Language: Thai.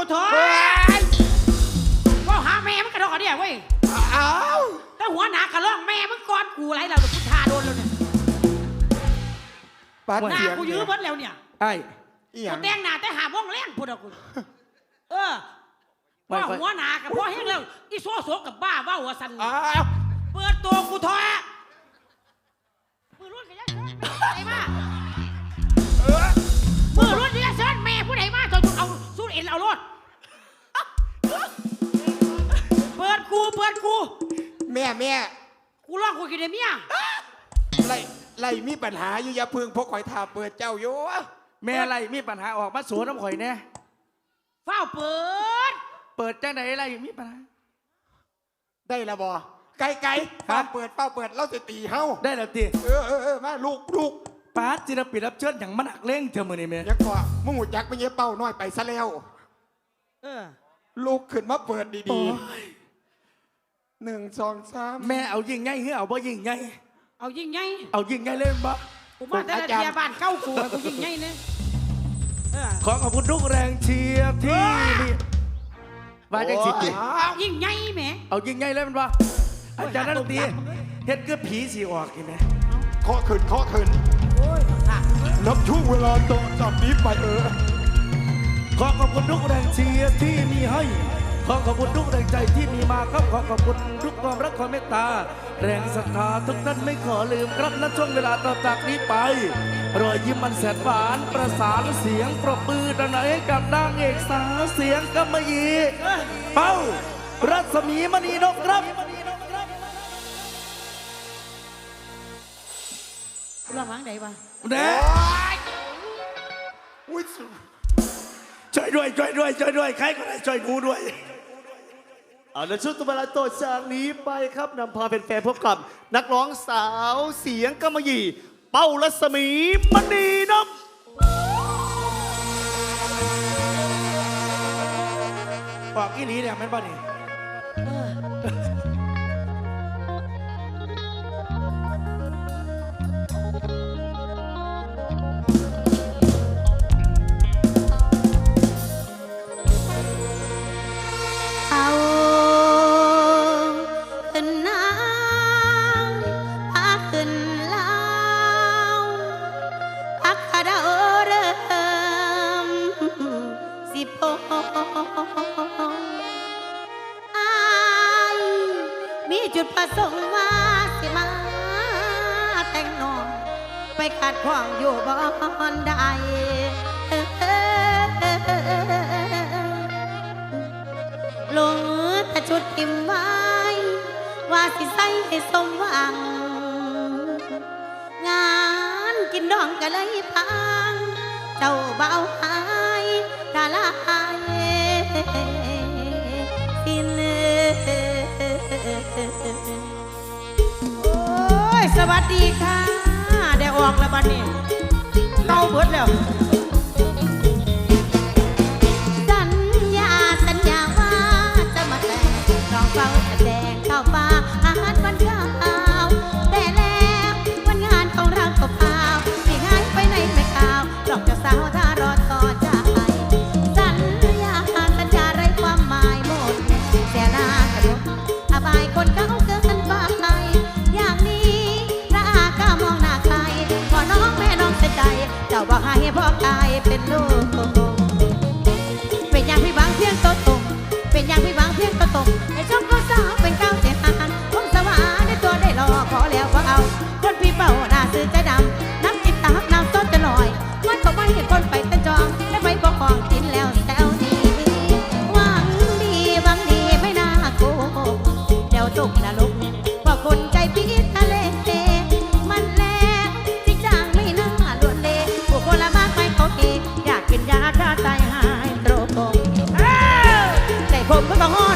กูเถอะเฮ้ยก็หาแม่มันกระดอกกระเดี่ยเว้ยเอาแต่หัวหนากระล่องแม่มึงก่อนกูไรเรากูทาโดนแล้วเนี่ยปาดหน้าเสียงกูยื้อเบิดแล้วเนี่ยไอ้อีหยักูงแต่งหน้าแต่หาว่องแรงพูดเอากูเออไม่ว่าค่อยหัวหนากับพ่อเฮงแล้วอีโซโซกับบ้าว่าหัวสันอ้าวเปิดตัวกูเถอะมือรุ่นกันยังเชิญไอ้บ้า เอาสู้เอ็นเอารถเปิดกูเปิดกูแม่แม่กูร้องกูกินเดเมียไล่ไล่มีปัญหาอยู่อย่าพึ่งพกข่อยทาเปิดเจ้าอยู่แม่อะไรมีปัญหาออกมาสวนน้ำข่อยแน่เฝ้าเปิด เปิดจังไหนอะไรมีปัญหา ได้ละบ่ไกลไกลครัป้าบเปิดเป้าเปิดเราจะตีเฮาได้แล้วตีเออเออเออมาลูกลูก ป้าดจิรปิดรับเชิญอย่างมันหักเล่งเธอมือนี่แม่ยังก่อมึงหูจักไม่เงี้ยเป้าน้อยไปซะแล้วเออลูกขึ้นมาเปิดโอ้ดียๆหนึ่งสองสามแม่เอายิงไงเฮ้ยเอาบ่ยิงไงเอายิ่งไงเอายิงไงเล่นบ่กูมาแต่ละเทียบ้านเก้ากูกูยิ่งไงเนี่ยเออขอขอบคุณทุกแรงเชียร์ที่นี่ว่าจังสิติอ้าวยิ่งไงแหมเอายิงไงเล่นบ่อาจารย์นันตีเฮ็ดคือผีสีออกกินไหมเคาะขึ้นเคาะขึ้นโอ้ยค่ะ นับช่วงเวลาต่อจากนี้ไปเออ ขอขอบคุณทุกแรงเชียร์ที่มีให้ ขอขอบคุณทุกแรงใจที่มีมาครับ ขอขอบคุณทุกความรักความเมตตา แรงศรัทธาทุกท่านไม่ขอลืมครับณช่วงเวลาต่อจากนี้ไป รอยยิ้มมันแสนหวาน ประสานเสียงปรบมือดังให้กับนางเอกสาวเสียงกำมะหยี่เป้ารัศมีมณีนกครับ ระวังไหนวะแน่อุ้ยสุช่วยด้วยช่วยด้วยช่วยด้วยใครก็ได้ช่วยกูด้วย เอาในช่วงตัวเวลาต่อจากนี้ไปครับนำพาแฟนๆพบกับนักร้องสาวเสียงกำมะหยี่ เป้ารัศมีมณีนพบอกอีหลีเนี่ยแม่นบ่นี่ จุดประสงค์ว่าสิมาแต่งนองไปขัดขวางอยู่บ่อนใดลงแต่ชุดทิมไว้ ว่าสิใส่ให้สมหวัง งานกินดองก็เลยพัง เจ้าเบา สวัสดีค่ะ ได้ออกแล้วบัดนี้เล่าเบิดแล้ว อายเป็นโลกเป็นอย่างพี่บางเพียงตัวตรงเป็นอย่างพี่บางเพียงตัวตรงไอ้ช่องก็สาวเป็นเก้าเจ็ดันผมสว่าได้ตัวได้รอขอแล้วว่าเอา คนพี่เป่าหน้าซื้อใจดำน้ำจิตตาน้ำต้นจะลอยมันก็ไม่เห็นคนไปเต้นจองได้ไปบอกของกินแล้วแซวดีหวังดีหวังดีไม่น่าโกหกเดี๋ยวตกนรกว่าคนใจพิา